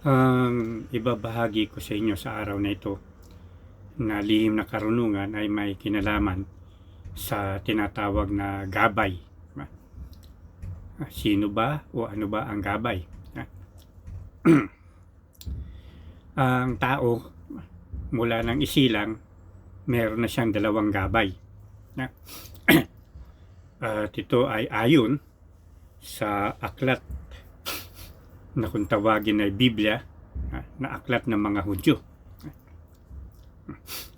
Ang ibabahagi ko sa inyo sa araw na ito na lihim na karunungan ay may kinalaman sa tinatawag na gabay. Sino ba o ano ba ang gabay? Ang tao mula ng isilang meron na siyang dalawang gabay. At ito ay ayon sa aklat na kung tawagin ay Biblia na aklat ng mga Hudyo.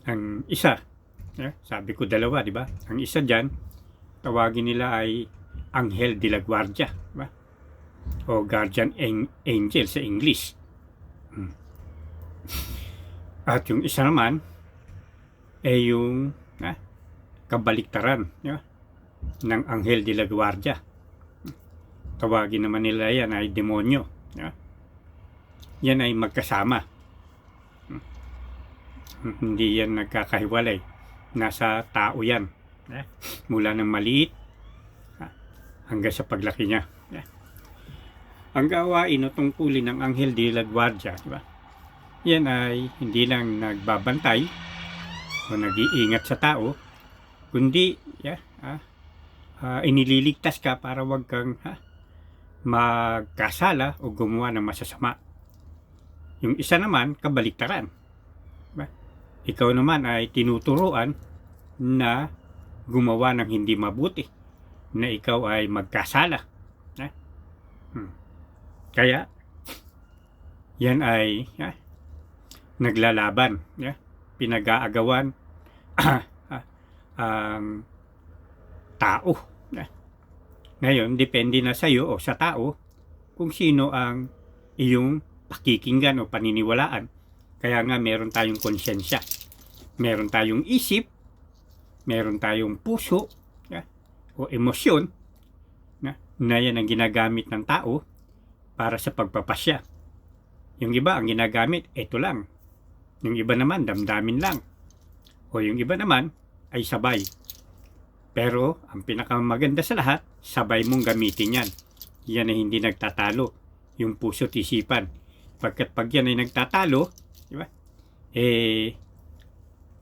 Ang isa, sabi ko dalawa, di ba? Ang isa diyan, tawagin nila ay Angel de la Guardia, di ba? O Guardian An- Angel sa English. Hmm. At yung isa naman, ay yung ah, kabaliktaran di ba? ng Angel de la Guardia. Tawagin naman nila yan ay demonyo. Ba? Yan ay magkasama. Hmm. Hindi yan nagkakahiwalay. Nasa tao yan. Mula ng maliit hanggang sa paglaki niya. Eh. Ang gawain o tungkulin ng Anghel de la Guardia, di ba? Yan ay hindi lang nagbabantay o nag-iingat sa tao, kundi yeah, ah, ah, inililigtas ka para wag kang ha, magkasala o gumawa ng masasama. Yung isa naman, kabaliktaran. Diba? Ikaw naman ay tinuturuan na gumawa ng hindi mabuti. Na ikaw ay magkasala. Eh? Kaya, yan ay ah, naglalaban. Yeah? Pinag-aagawan ang tao. Yeah? Ngayon, depende na sa iyo o sa tao kung sino ang iyong pakikinggan o paniniwalaan. Kaya nga meron tayong konsensya. Meron tayong isip, meron tayong puso yeah, o emosyon na, na yan ang ginagamit ng tao para sa pagpapasya. Yung iba ang ginagamit, ito lang. Yung iba naman, damdamin lang. O yung iba naman, ay sabay. Pero, ang pinakamaganda sa lahat, sabay mong gamitin yan. Yan ay hindi nagtatalo. Yung puso't isipan. Pagkat pag yan ay nagtatalo, di ba? Eh,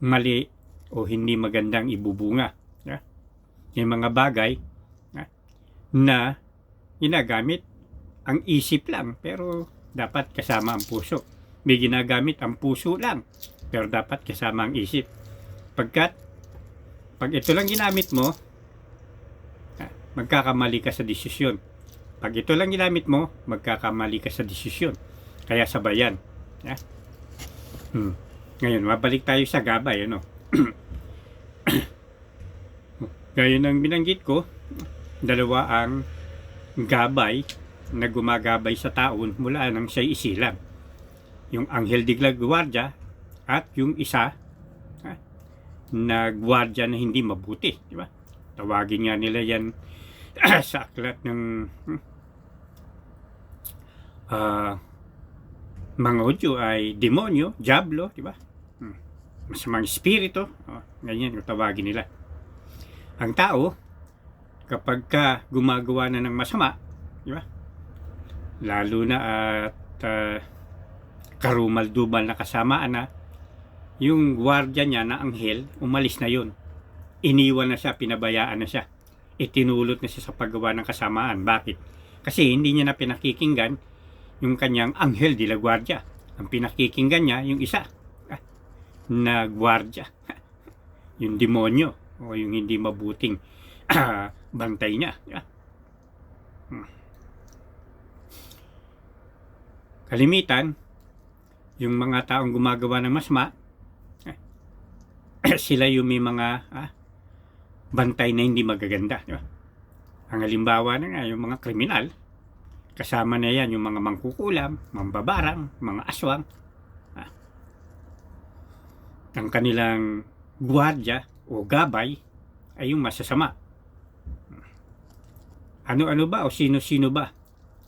mali o hindi magandang ibubunga. Di ba? Yung mga bagay ah, na ginagamit ang isip lang, pero dapat kasama ang puso. May ginagamit ang puso lang, pero dapat kasama ang isip. Pagkat, pag ito lang ginamit mo, ah, magkakamali ka sa desisyon. Pag ito lang ginamit mo, magkakamali ka sa desisyon. Kaya sabayan. Yeah? Hmm. Ngayon, mabalik tayo sa gabay. Ano? Gaya ng binanggit ko, dalawa ang gabay na gumagabay sa taon mula nang siya'y isilang. Yung Anghel de la Guardia at yung isa na gwardiya na hindi mabuti. Di ba? Tawagin nga nila yan sa aklat ng ah, mga Hudyo ay demonyo, diablo, di ba? Hmm. Masamang espiritu, oh, ganyan yung tawagin nila. Ang tao, kapag ka gumagawa na ng masama, di ba? Lalo na at ah, karumal-dumal na kasamaan na, yung gwardiya niya na anghel, umalis na yun. Iniwan na siya, pinabayaan na siya. Itinulot na siya sa paggawa ng kasamaan. Bakit? Kasi hindi niya na pinakikinggan yung kanyang anghel de la guardia. Ang pinakikinggan niya, yung isa ah, na guardia. yung demonyo o yung hindi mabuting bantay niya. Yeah. Hmm. Kalimitan, yung mga taong gumagawa ng masma, sila yung may mga ah, bantay na hindi magaganda. Di ba? Ang halimbawa na nga, yung mga kriminal, kasama na yan yung mga mangkukulam, mambabarang, mga aswang. Ah. Ang kanilang gwardiya o gabay ay yung masasama. Ano-ano ba o sino-sino ba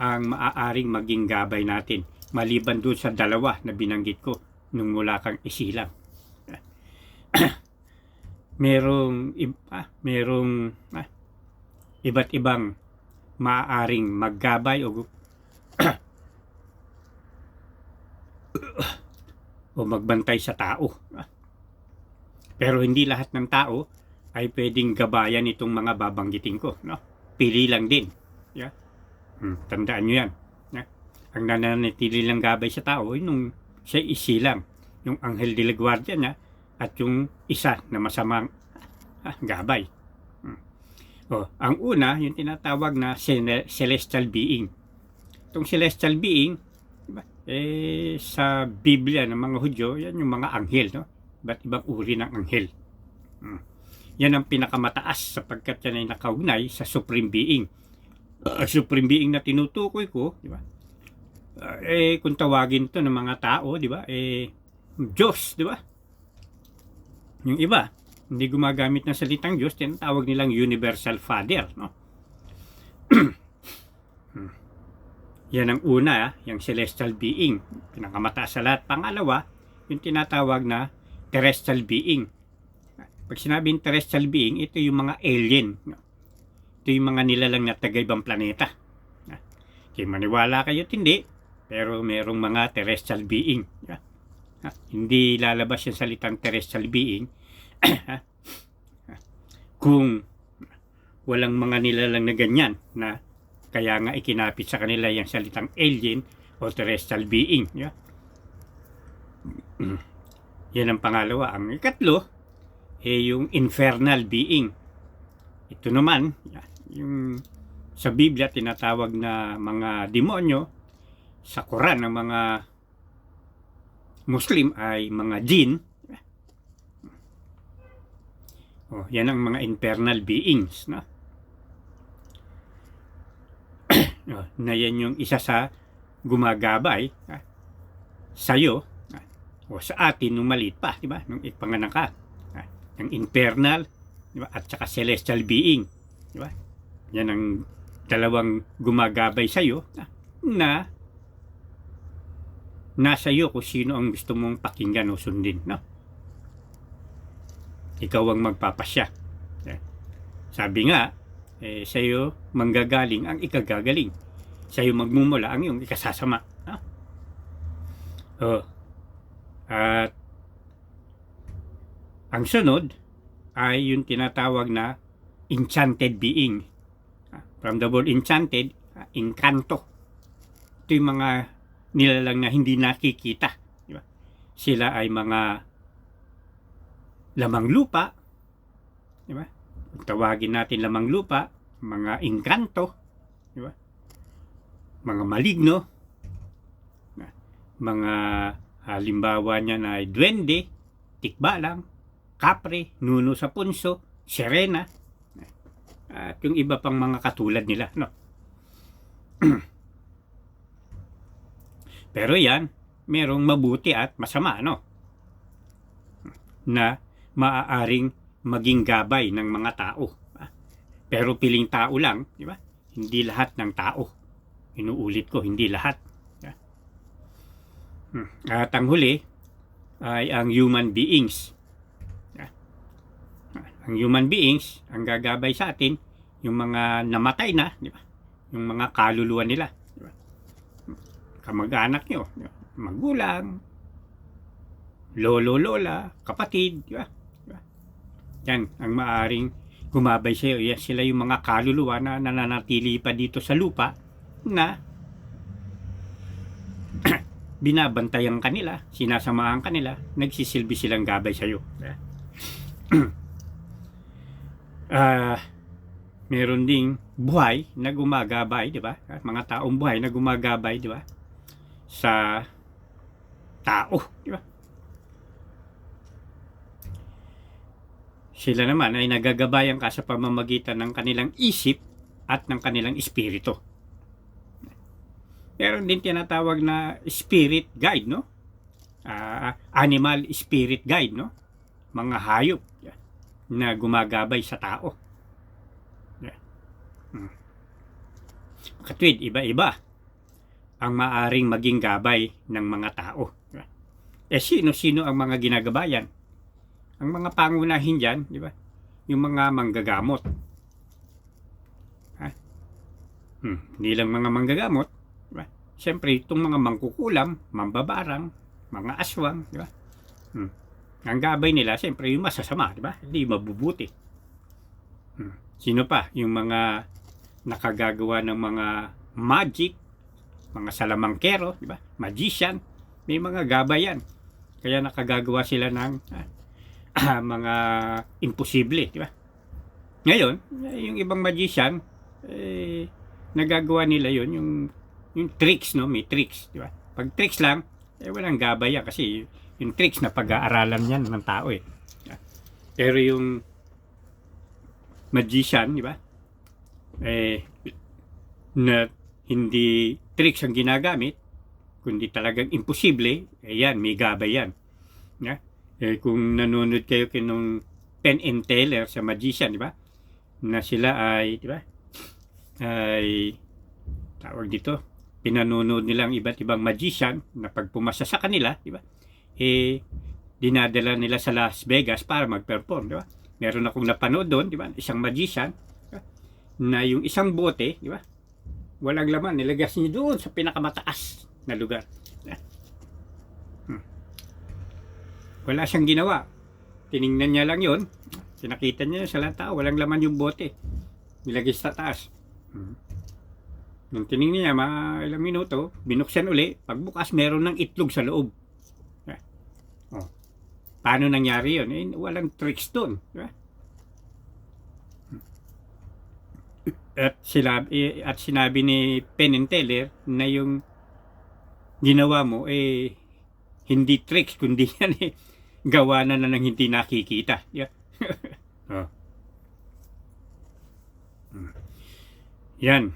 ang maaaring maging gabay natin maliban doon sa dalawa na binanggit ko nung mula kang isilang. merong iba, merong ah, iba't ibang maaaring maggabay o o magbantay sa tao. Pero hindi lahat ng tao ay pwedeng gabayan itong mga babanggitin ko. No? Pili lang din. Yeah? Hmm, tandaan nyo yan. Yeah? Ang nananatili lang gabay sa tao ay nung siya isilang. Yung Anghel de la Guardia niya at yung isa na masamang ah, gabay. Hmm. Oh, ang una, yung tinatawag na cele- celestial being. Itong celestial being, diba? eh, sa Biblia ng mga Hudyo, yan yung mga anghel. No? Iba't ibang uri ng anghel. Hmm. Yan ang pinakamataas sapagkat yan ay nakaugnay sa Supreme Being. Uh, Supreme Being na tinutukoy ko, di ba? Uh, eh, kung tawagin to ng mga tao, di ba? Eh, Diyos, di ba? Yung iba, hindi gumagamit ng salitang Diyos, tinatawag nilang Universal Father, no? Yan ang una, yung celestial being, pinakamataas sa lahat. Pangalawa, yung tinatawag na terrestrial being. Pag sinabing terrestrial being, ito yung mga alien. No? Ito yung mga nilalang na taga-ibang planeta. Kaya maniwala kayo hindi, pero merong mga terrestrial being. Ha? Hindi lalabas yung salitang terrestrial being kung walang mga nilalang na ganyan na kaya nga ikinapit sa kanila yung salitang alien o terrestrial being. Yeah? Yan ang pangalawa. Ang ikatlo, eh yung infernal being. Ito naman, yung sa Biblia tinatawag na mga demonyo, sa Quran ng mga Muslim ay mga jinn. Oh, yan ang mga infernal beings, no? oh, na yan yung isa sa gumagabay ah, sa'yo ah, o sa atin nung maliit pa, di ba? Nung ipanganak ka. Ah, ang infernal, di ba? At saka celestial being, di ba? Yan ang dalawang gumagabay sa'yo ah, na nasa iyo kung sino ang gusto mong pakinggan o sundin, no? Ikaw ang magpapasya. Eh, Sabi nga, eh, sa iyo manggagaling ang ikagagaling. Sa iyo magmumula ang iyong ikasasama. No? Oh. At ang sunod ay yung tinatawag na enchanted being. Ah, From the word enchanted, ah, encanto. Ito yung mga nilalang na hindi nakikita. Di ba? Sila ay mga lamang lupa. Di ba? Tawagin natin lamang lupa, mga engkanto, di ba? Mga maligno, mga halimbawa niya na ay duwende, tikbalang, kapre, nuno sa punso, sirena, at yung iba pang mga katulad nila, no? Pero yan, merong mabuti at masama, no? Na maaaring maging gabay ng mga tao. Pero piling tao lang, di ba? Hindi lahat ng tao. Inuulit ko, hindi lahat. At ang huli ay ang human beings. Ang human beings, ang gagabay sa atin, yung mga namatay na, di ba? Yung mga kaluluwa nila? Kamag-anak nyo, magulang, lolo, lola, kapatid, di ba? Yan, ang maaring gumabay sa iyo. Yan sila yung mga kaluluwa na nananatili pa dito sa lupa na binabantayan kanila, sinasamahan kanila, nagsisilbi silang gabay sa iyo. Ah, meron ding buhay na gumagabay, di ba? Mga taong buhay na gumagabay, di ba? Sa tao, di ba? Sila naman ay nagagabayan ka sa pamamagitan ng kanilang isip at ng kanilang espiritu. Meron din tinatawag na spirit guide, no? Ah, animal spirit guide, no? Mga hayop yan, na gumagabay sa tao. Yan. Hmm. Katwid, iba-iba ang maaring maging gabay ng mga tao. Eh sino-sino ang mga ginagabayan? Ang mga pangunahin dyan, di ba? Yung mga manggagamot. Ha? Hmm, hindi lang mga manggagamot. Di ba? Siyempre, itong mga mangkukulam, mambabarang, mga aswang, di ba? Hmm. Ang gabay nila, siyempre yung masasama, di ba? Hindi mabubuti. Hmm. Sino pa? Yung mga nakagagawa ng mga magic, mga salamangkero, di ba? Magician, may mga gabay yan. Kaya nakagagawa sila ng ah, mga imposible, di ba? Ngayon, yung ibang magician, eh, nagagawa nila yon yung yung tricks, no? May tricks, di ba? Pag tricks lang, eh walang gabay yan kasi yung tricks na pag-aaralan yan ng tao eh. Pero yung magician, di ba? Eh, na hindi tricks ang ginagamit, kundi talagang imposible, eh yan, may gabay yan. Yeah? Eh, kung nanonood kayo kinong Penn and Teller sa magician, di ba? Na sila ay, di ba? Ay, tawag dito, pinanonood nilang iba't ibang magician na pag pumasa sa kanila, di ba? Eh, dinadala nila sa Las Vegas para mag-perform, di ba? Meron akong napanood doon, di ba? Isang magician, na yung isang bote, di ba? Walang laman, nilagas niya doon sa pinakamataas na lugar. Hmm. Wala siyang ginawa. Tiningnan niya lang yon. Sinakita niya sa lahat tao, walang laman yung bote. Nilagay sa taas. Hmm. Nung tiningnan niya, mga ilang minuto, binuksan uli. Pagbukas, meron ng itlog sa loob. Yeah. Oh. Paano nangyari yun? Eh, walang tricks doon. Di At, sila, eh, at sinabi ni Penn and Teller na yung ginawa mo, eh, hindi tricks, kundi yan eh, gawa na na ng hindi nakikita. Yeah. oh. Yan.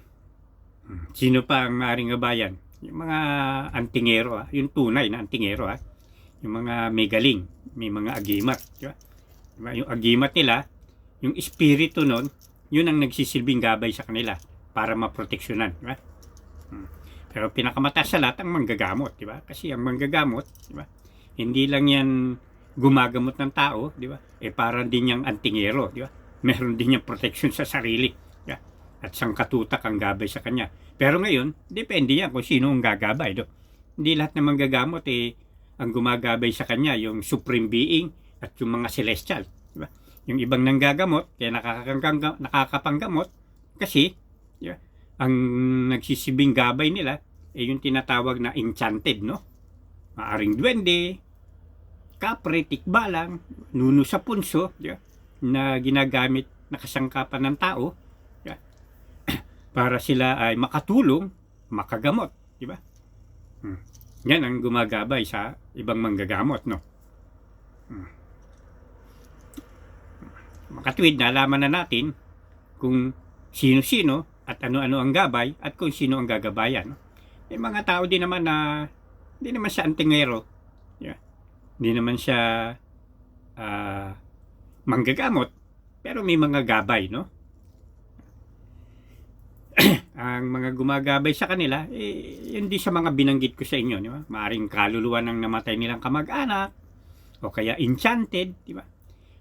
Hmm. Sino pa ang maaaring gabayan? Yung mga antingero, ah. yung tunay na antingero. Ah. Yung mga megaling, may mga agimat. Diba? Diba? Yung agimat nila, yung espiritu nun, yun ang nagsisilbing gabay sa kanila para maproteksyonan. Diba? Hmm. Pero pinakamataas sa lahat ang manggagamot. Diba? Kasi ang manggagamot, diba? hindi lang yan gumagamot ng tao, di ba? Eh parang din yung antingero, di ba? Meron din yung protection sa sarili. Yeah? At sangkatutak ang gabay sa kanya. Pero ngayon, depende yan kung sino ang gagabay. Do. Hindi lahat ng manggagamot eh, ang gumagabay sa kanya, yung supreme being at yung mga celestial. Yung ibang nanggagamot, kaya nakakapanggamot, kasi ba? ang nagsisibing gabay nila eh yung tinatawag na enchanted, no? Maaring duwende, kapre, tikbalang, nuno sa punso, ba? na ginagamit na kasangkapan ng tao ba? para sila ay makatulong, makagamot, di ba? Hmm. Yan ang gumagabay sa ibang manggagamot, no? Hmm. Makatwid, nalaman na natin kung sino-sino at ano-ano ang gabay at kung sino ang gagabayan. May mga tao din naman na hindi naman siya antingero. Yeah. Hindi naman siya ah, manggagamot, pero may mga gabay, no? ang mga gumagabay sa kanila, eh, hindi sa mga binanggit ko sa inyo, di ba? Maaring kaluluwa ng namatay nilang kamag-anak, o kaya enchanted, di ba?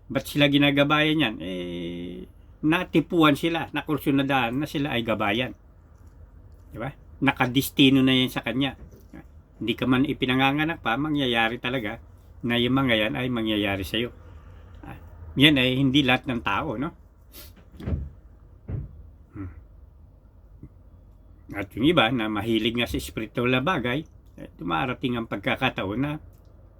Ba't sila ginagabayan yan? Eh, natipuan sila, nakursunadaan na sila ay gabayan. Di ba? Nakadistino na yan sa kanya. Hindi ka man ipinanganganak pa, mangyayari talaga na yung mga yan ay mangyayari sa iyo. Yan ay hindi lahat ng tao, no? Hmm. At yung iba na mahilig nga sa spiritual na bagay, eh, ang pagkakataon na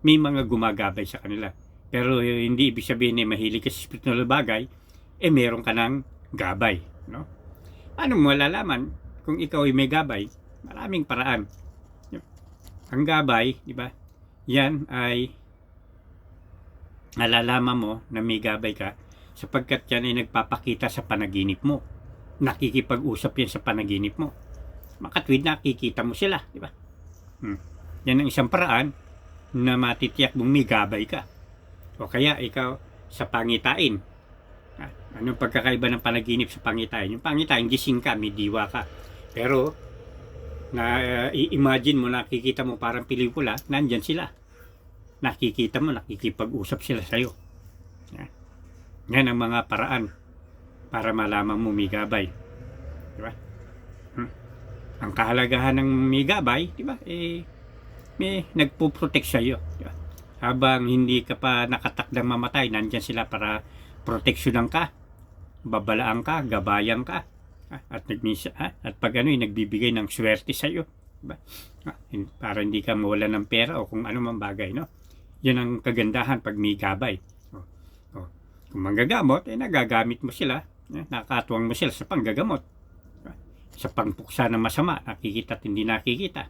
may mga gumagabay sa kanila. Pero eh, hindi ibig sabihin na mahilig ka sa spiritual bagay, eh meron ka ng gabay, no? Ano mo malalaman kung ikaw ay may gabay? Maraming paraan. Ang gabay, di ba? Yan ay nalalaman mo na may gabay ka sapagkat yan ay nagpapakita sa panaginip mo. Nakikipag-usap yan sa panaginip mo. Makatwid nakikita mo sila, di ba? Hmm. Yan ang isang paraan na matitiyak mong may gabay ka. O kaya ikaw sa pangitain. Ah, Anong pagkakaiba ng panaginip sa pangitain? Yung pangitain, gising ka, may diwa ka. Pero, na uh, i-imagine mo, nakikita mo parang pelikula, nandyan sila nakikita mo, nakikipag-usap sila sa iyo. Yan. Ang mga paraan para malaman mo may gabay. Di ba? Hmm. Ang kahalagahan ng may gabay, di ba? Eh, may nagpo-protect sa iyo. Di ba? Habang hindi ka pa nakatakdang mamatay, nandyan sila para proteksyonan ka, babalaan ka, gabayan ka. Ah, At nagmisa, ah, at pag ano, nagbibigay ng swerte sa iyo. Diba? Ah, Para hindi ka mawala ng pera o kung ano man bagay, no? Yan ang kagandahan pag may gabay. Oh, oh. Kung manggagamot, eh nagagamit mo sila. Eh, nakakatuwang mo sila sa panggagamot. Sa pangpuksa ng masama, nakikita at hindi nakikita.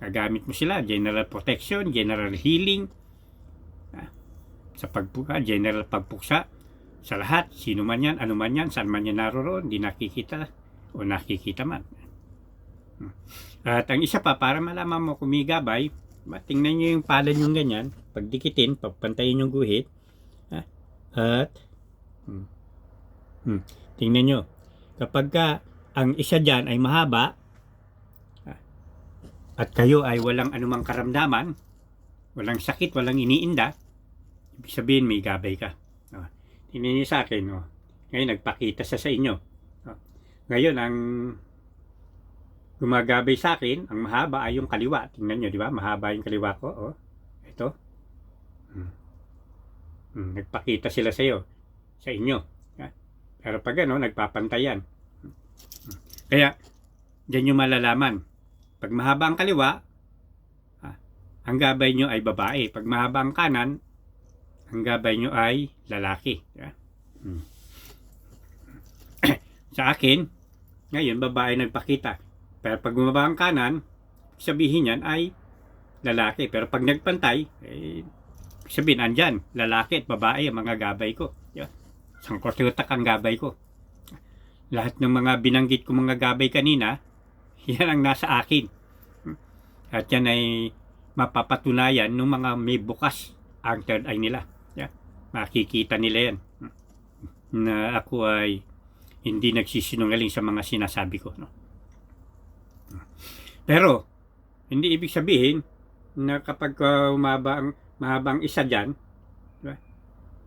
Gagamit mo sila, general protection, general healing, sa pagpuka, general pagpuksa, sa lahat, sino man yan, ano man yan, saan man yan naroroon, di nakikita o nakikita man. Hmm. At ang isa pa, para malaman mo kung may gabay, ba, tingnan nyo yung palad yung ganyan, pagdikitin, pagpantayin yung guhit, at hmm, hmm, tingnan nyo, kapag ka ang isa dyan ay mahaba, ha, at kayo ay walang anumang karamdaman, walang sakit, walang iniinda, ibig sabihin may gabay ka. Oh. Tingnan niyo sa akin, oh. ngayon nagpakita siya sa inyo. Oh. Ngayon, ang gumagabay sa akin, ang mahaba ay yung kaliwa. Tingnan nyo, di ba? Mahaba yung kaliwa ko. Oh. Ito. Hmm. Hmm. Nagpakita sila sa iyo, sa inyo. Ha? Pero pag ano, nagpapantayan. Hmm. Kaya, dyan yung malalaman. Pag mahaba ang kaliwa, ah, ang gabay nyo ay babae. Pag mahaba ang kanan, ang gabay nyo ay lalaki. Ba? Hmm. sa akin, ngayon, babae nagpakita. Pero pag bumaba ang kanan, sabihin yan ay lalaki. Pero pag nagpantay, eh, sabihin andyan, lalaki at babae ang mga gabay ko. Yan. Sangkotutak ang gabay ko. Lahat ng mga binanggit ko mga gabay kanina, yan ang nasa akin. At yan ay mapapatunayan ng mga may bukas ang third eye nila. Makikita nila yan. Na ako ay hindi nagsisinungaling sa mga sinasabi ko. No? Pero, hindi ibig sabihin na kapag uh, ang, mahaba ang isa dyan, diba?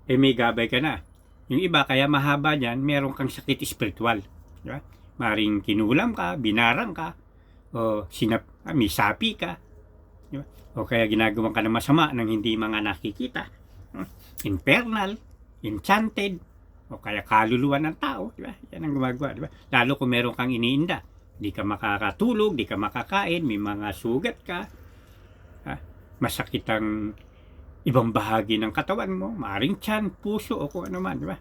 eh may gabay ka na. Yung iba, kaya mahaba dyan, meron kang sakit spiritual. Diba? Maring kinulam ka, binarang ka, o sinap, ah, may sapi ka, diba? o kaya ginagawa ka ng masama nang hindi mga nakikita. Infernal, enchanted, o kaya kaluluwa ng tao, di ba? Yan ang gumagawa, di ba? Lalo kung meron kang iniinda, di ka makakatulog, di ka makakain, may mga sugat ka, ha? masakit ang ibang bahagi ng katawan mo, maaring tiyan, puso, o kung ano man, di ba?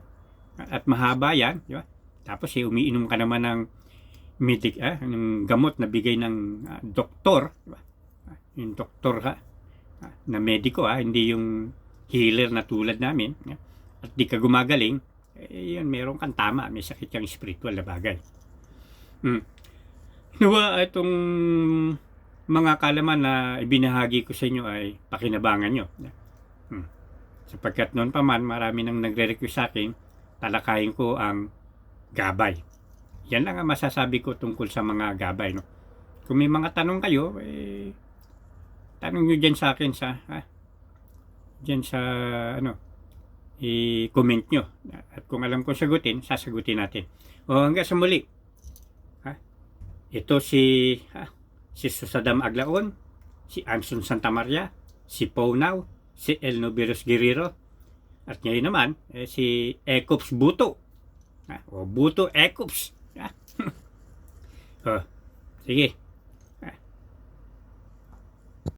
At mahaba yan, di ba? Tapos eh, umiinom ka naman ng medic, ah, ng gamot na bigay ng ah, doktor, di ba? Ah, Yung doktor ha, na mediko ha, hindi yung healer na tulad namin, ah, at di ka gumagaling, eh, yun, meron kang tama, may sakit kang spiritual na bagay. Hmm. Nawa itong mga kalaman na ibinahagi ko sa inyo ay pakinabangan nyo. Hmm. Sapagkat noon pa man, marami nang nagre-request sa akin, talakayin ko ang gabay. Yan lang ang masasabi ko tungkol sa mga gabay. No? Kung may mga tanong kayo, eh, tanong nyo dyan sa akin sa, ha? Dyan sa, ano, i-comment nyo. At kung alam ko sagutin, sasagutin natin. O hanggang sa muli. Ha? Ito si ha? si Susadam Aglaon, si Anson Santa Maria, si Paunaw, si El Noveros Guerrero, at ngayon naman, eh, si Ecops Buto. Ha? O Buto Ecops. Ha? o, sige,